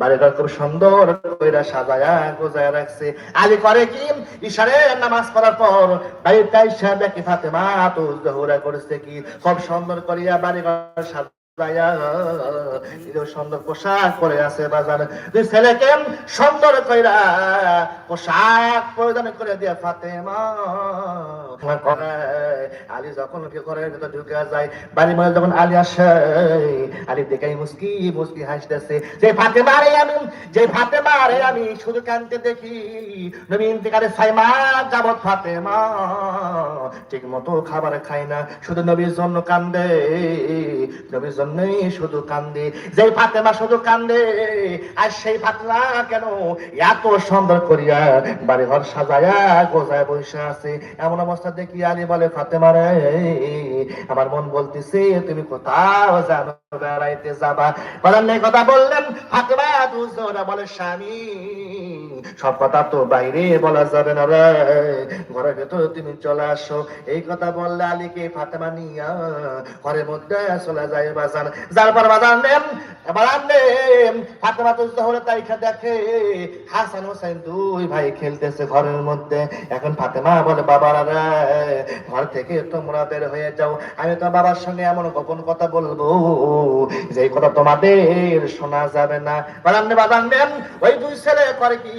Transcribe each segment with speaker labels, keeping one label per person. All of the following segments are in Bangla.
Speaker 1: বাড়িটা খুব সুন্দর কইরা সাজায়া গোজায়া রাখছে। আলী করে কি? ইশারে নামাজ পড়ার পর বাড়ির আইসা দেখি ফাতেমা তো জহুরা করছে কি? খুব সুন্দর করিয়া বাড়িঘর সাজা সুন্দর পোশাক পরে আছে বাজার। সুন্দর কইরা পোশাক পরিধান করে ফাতেমা আলী যখন ঢুকে যায় মধ্যে যখন আলী আসে আলী মুস্কি হাসতেছে, যে ফাতেমা রে আমি, যে আমি, শুধু কানতে দেখি, নবী ইন্তেকারে ছয় মাস যাবত ফাতেমা, ঠিক মতো খাবার খাই না, শুধু নবীর জন্য কান্দে, নবীর জন্যই শুধু কান্দে যে ফাতেমা শুধু কান্দে, আর সেই ফাতেমা কেন এত সুন্দর করিয়া বাড়ি ঘর সাজায়া গোজায় আছে? এমন অবস্থা দেখি আলী বলে, ফাতেমা রে, আমার মন বলতেছে, তুমি কোথাও জানো বেড়াইতে যাবা? বলেন কথা বললেন ফাতেমা দুজোরা বলে, স্বামী, সব কথা তো বাইরে বলা যাবে না রে। ঘরের ভেতর তুমি চলে আসো। এই কথা বললে আলীকে ফাতেমা নিয়া ঘরের মধ্যে চলে যায় বাজান নেম বাজান নেম। ফাতেমা তো তাইখা দেখে, হাসান হোসেন দুই ভাই খেলতেছে ঘরের মধ্যে। এখন ফাতেমা বলে ঘর থেকে তোমরা বের হয়ে যাও। আমি তো বাবার সঙ্গে এমন গোপন কথা বলব যে কথা তোমাদের শোনা যাবে না। বাজান নে বাজান নেন ওই দুই ছেলে করে কি?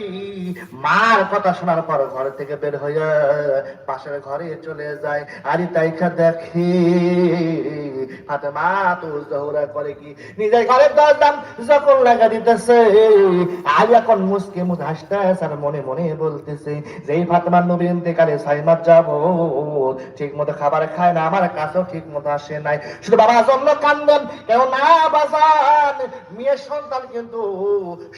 Speaker 1: মার কথা শোনার পর ঘর থেকে বের হয়ে পাশের ঘরে চলে যায়। আরে তাইখা দেখে ফাতেমা, তো জহুরা করে কি? নিজের ঘরের দরজাম যখন লাগা দিতেছে আলী এখন মুসকে আর মনে মনে বলতেছে নবী ইন্তেকালে সাইমাত যাব ঠিক মতো খাবার খায় না, আমার কাছেও ঠিক মতো আসে নাই। শুধু বাবা জন্য কান্দন, কেউ না বাজান। মেয়ের সন্তান কিন্তু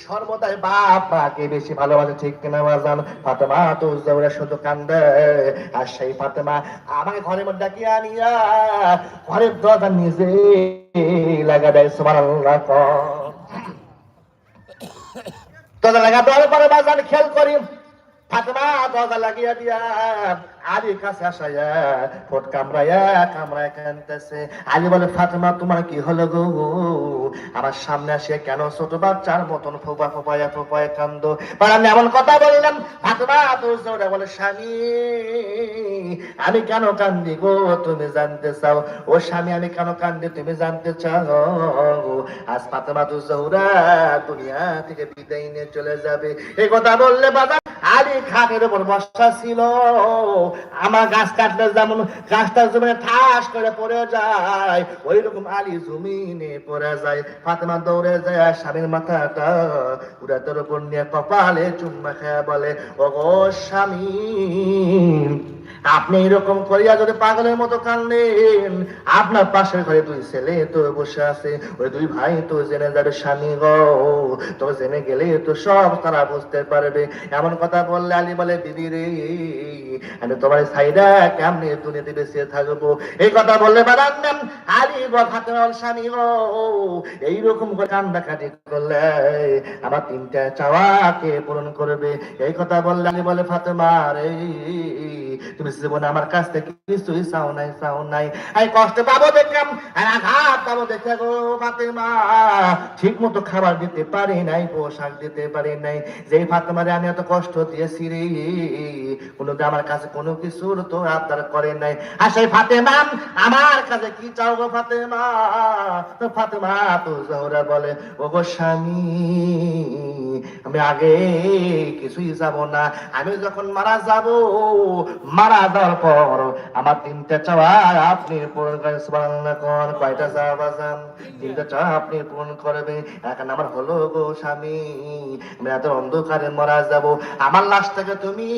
Speaker 1: সর্বদাই বাপ মাকে বেশি ভালোবাসে, ঠিক কিনা বাজান? ফাতেমা, তো শুধু কান্দে। আর সেই ফাতেমা আমাকে ঘরের মধ্যে ডাকিয়ে আনিয়া, ঘরের দরজা নিজে লাগা দেয় সুমান আল্লাহ তো লাগা দেওয়ার পরে বাজার খেয়াল করি। আমার সামনে আসিয়া, কেন ছোট বাচ্চার মতন ফোপা ফোপায়া ফোপায়া কান্দ? আমি এমন কথা বললাম, ফাতেমা তো জোরে বলে, স্বামী, আমি কেন কান্দি গো? তুমি জানতে চাও? ও স্বামী, আমি কেন কান্দি, তুমি জানতে চাও? আজ ফাতেমা তো দুনিয়া থেকে বিদায় নিয়ে চলে যাবে। এই কথা বললে বাবা আলী খানের উপর বর্ষা ছিল। আমার গাছ কাটলে যেমন গাছটা জমিনে ঠাস করে পড়ে যায় ওই রকম আলী জমিনে পড়ে যায়। ফাতেমা দৌড়ে যায়, স্বামীর মাথাটা উড়াতের উপর নিয়ে কপালে চুম্মা খেয়া বলে ও স্বামী আপনি এরকম করিয়া যদি পাগলের মতো কান্দেন আপনার পাশের ঘরে দুই ছেলে তো বসে আছে, ওই দুই ভাই তো জেনে যাবে স্বামী তো জেনে গেলে তো সব তারা বুঝতে পারবে। এমন কথা বললে আলী বলে দিদি রে, আমি তোমার সাইডা কেমনি দুনিয়াতে বেঁচে থাকব? এই কথা বললে বাদান নাম আলী হাতে স্বামী গো, এইরকম করে কান্দা কাটি করলে আমার তিনটা চাওয়াকে পূরণ করবে। এই কথা বললে আলী বলে, ফাতেমা রে তুমি জীবনে আমার কাছ থেকে কিছুই চাও নাই চাও নাই। আমি কষ্ট পাবো দেখলাম, আর আঘাত পাবো দেখে গো ফাতেমা। ঠিক মতো খাবার দিতে পারি নাই, পোশাক দিতে পারি নাই। যেই ফাতেমারে আমি এত কষ্ট দিয়েছি রে কোনো আমার কাছে কোনো কিছুর তো আবদার করে নাই। আর সেই ফাতেমা, আমার কাছে কি চাও গো ফাতেমা? তো ফাতেমা তো জহরা বলে ও গো স্বামী, আমি আগে কিছুই যাব না। আমি যখন মারা যাব মারা যাওয়ার পর আমার তিনটা চাওয়া আপনি পূরণ করে সুবহানাল্লাহ কয়টা চাওয়া বাজান? তিনটা চাওয়া আপনি পূরণ করবে এখন আমার হলো গো স্বামী, আমি রাতের অন্ধকারে মারা যাব। আমার লাশটাকে তুমি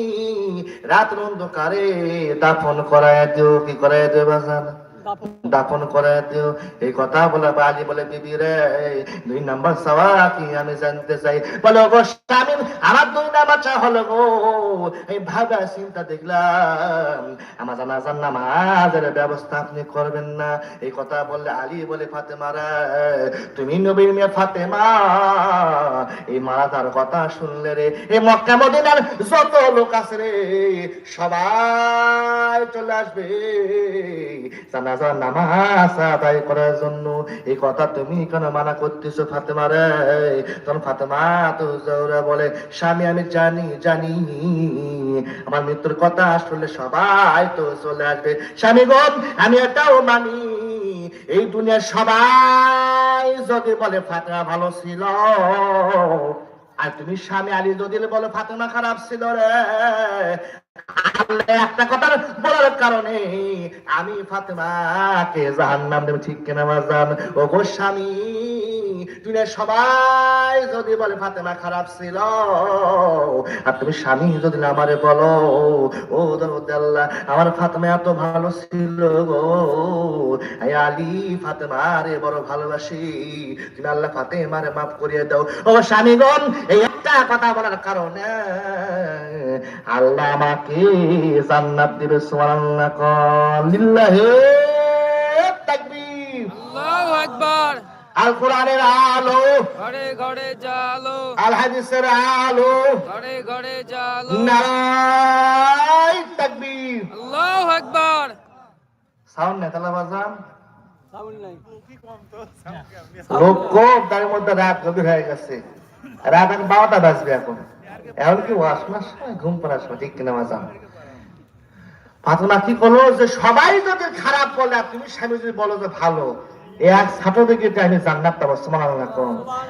Speaker 1: রাতের অন্ধকারে দাফন করায় দিও, কি করায় দিও বাজান? দাফন করে দিও। এই কথা বলে বালি বলে, বিবি রে দুই নাম্বার সাওয়া কি আমি জানতে চাই? বলো গো স্বামী আমার দুই নাম্বার চা হলো গো। এই ভাবা চিন্তা দেখলাম। আমার জানাজার নামাজের ব্যবস্থা আপনি করবেন না। এই কথা বললে আলী বলে, ফাতেমা রে, তুমি নবীর মেয়ে ফাতেমা। এই মারা তার কথা শুনলে রে, এই মক্কা মদিনার যত লোক আছে রে, সবাই চলে আসবে। জানা কাজা নামাজ আদায় করার জন্য। এই কথা তুমি কেন মানা করতেছো ফাতেমা রে? তখন ফাতেমা তো জোহরা বলে, স্বামী, আমি জানি জানি। আমার মৃত্যুর কথা আসলে সবাই তো চলে আসবে। স্বামী আমি এটাও মানি। এই দুনিয়ার সবাই যদি বলে, ফাতেমা ভালো ছিল। আর তুমি স্বামী আলী যদি বলে, ফাতেমা খারাপ ছিল রে। আল্লাহ একটা কথা বলার কারণে আমি ফাতেমাকে জাহান্নাম দেব। ঠিক কিনা মাজান ও গো স্বামী সবাই যদি বলে ফাতেমা খারাপ ছিল আর তুমি স্বামী যদি না আমারে বলো, ও আল্লাহ, আমার ফাতেমা এত ভালো ছিল গো। আলী ফাতেমারে বড় ভালোবাসি। তুমি আল্লাহ ফাতেমারে মাফ করিয়ে দাও। ও স্বামীগণ এই একটা কথা বলার কারণে আল্লাহ আমাকে জান্নাত দিবে, সুবহানাল্লাহ লিল্লাহি তাকবীর
Speaker 2: আল্লাহু আকবার
Speaker 1: আল কোরআনের আলো।
Speaker 2: ঘরে ঘরে জালো।
Speaker 1: আল হাদিসের আলো।
Speaker 2: ঘরে ঘরে জালো।
Speaker 1: নাই তাকবীর।
Speaker 2: আল্লাহু আকবার।
Speaker 1: সাউন্ড নেতালা বাজান?
Speaker 2: সাউন্ড নাই।
Speaker 1: লোক কম তার মধ্যে রাত গভীর হয়ে গেছে। রাত এখন বারোটা বাজবে এখন। এখন কি ওয়াশমার সময় ঘুম পড়ার সময় ঠিক কিনা বাজান? ফাতেমা কি করল যে সবাই যদি খারাপ বলে তুমি স্বামী যদি বলো যে ভালো এক ছাত্র দিকে আমি জান্নাত পাবো সমান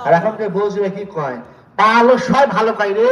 Speaker 1: আর এখন যে বউ কি কয়? পালো সবাই ভালো পাই রে।